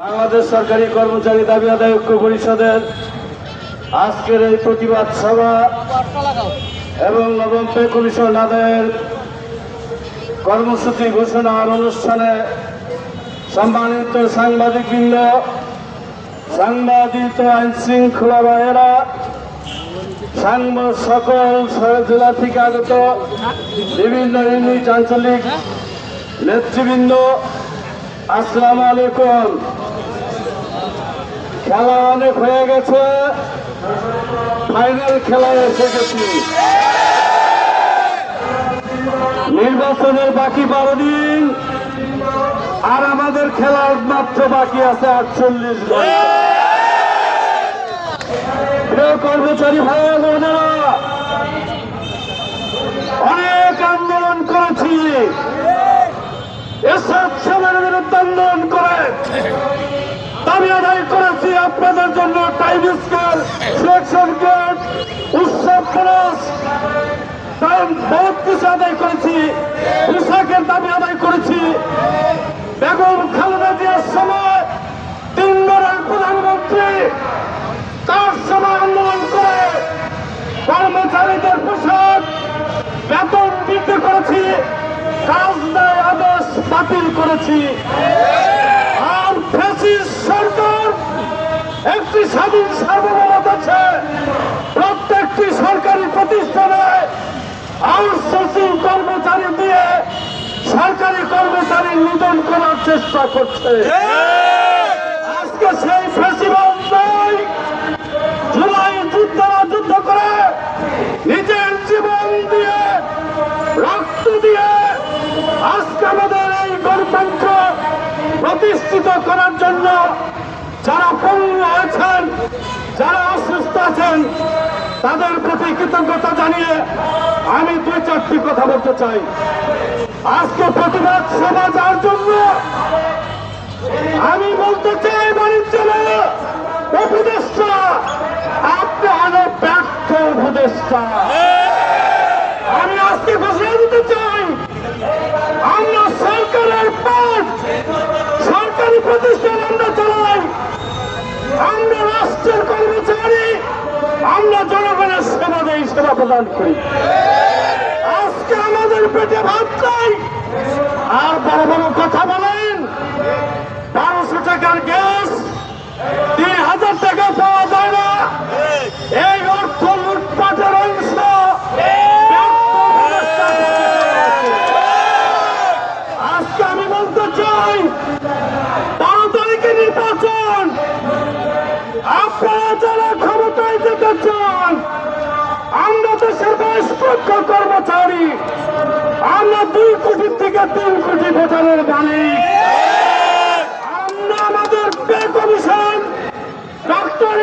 বাংলাদেশ সরকারি কর্মচারী দাবি আদায় ঐক্য পরিষদের আজকের এই প্রতিবাদ সভা এবং নবম পে কমিশন আদায়ের কর্মসূচি ঘোষণার অনুষ্ঠানে সম্মানিত সাংবাদিকবৃন্দ সাংবাদিক আইন শৃঙ্খলা বাহিরা সকল জেলা থেকে আগত বিভিন্ন আঞ্চলিক নেতৃবৃন্দ, আসসালামু আলাইকুম। খেলা অনেক হয়ে গেছে। ফাইনাল খেলায় এসে গেছি। নির্বাচনের বাকি বারো দিন, আর আমাদের খেলার মাত্র বাকি আছে আটচল্লিশ প্রিয় কর্মচারী ভাই, বোনেরা, অনেক আন্দোলন করেছি। এসব বিরুদ্ধে আন্দোলন করে। দাবি আদায় করেছি আপনাদের জন্য টাইম স্কেল সিলেকশন গেট, উৎসব খরচ কারণ বহুত কিছু আদায় করেছি, পোশাকের দাবি আদায় করেছি। বেগম খালেদা জিয়ার সময় তিনবারের প্রধানমন্ত্রী তার সময় আন্দোলন করে? কর্মচারীদের পোশাক বেতন বৃদ্ধি করেছি, কাজ দেয় আদেশ বাতিল করেছি। স্বাধীন সার্বভৌমত আছে। প্রত্যেকটি সরকারি প্রতিষ্ঠানে আউটসোর্সিং কর্মচারী দিয়ে সরকারি কর্মচারী নিধন করার চেষ্টা করছে। আজকে সেই ফেসিবাদ নয়। জুলাই যুদ্ধরা যুদ্ধ করে নিজের জীবন দিয়ে রক্ত দিয়ে আজকে আমাদের এই গণতন্ত্র প্রতিষ্ঠিত করার জন্য যারা পঙ্গু হয়েছেন যারা অসুস্থ আছেন, তাদের প্রতি কৃতজ্ঞতা জানিয়ে আমি দুই চারটি কথা বলতে চাই। আজকে প্রতিবাদ সভা যার জন্য আমি বলতে চাই বাণিজ্য উপদেষ্টা, আপনি হলো ব্যর্থ উপদেষ্টা। আমি আজকে ঘোষণা দিতে চাই, আমরা সরকারের পথ সরকারি প্রতিষ্ঠান প্রদান করি। আজকে আমাদের পেটে ভাত নাই। আর বড় বড় কথা বলেন, বারোশো টাকার গ্যাস, তিন হাজার টাকা পাওয়া যায় না। এই অর্থ লুটপাটের অংশ। আজকে আমি বলতে চাই, বারো তারিখে নির্বাচন। আপনারা যারা ক্ষমতায় যেতে চান আমরা দেশের বয়স্পক্ষ কর্মচারী আমরা দুই কোটি থেকে তিন কোটি ভোটারের মালিক আমরা আমাদের পে কমিশন ডক্টর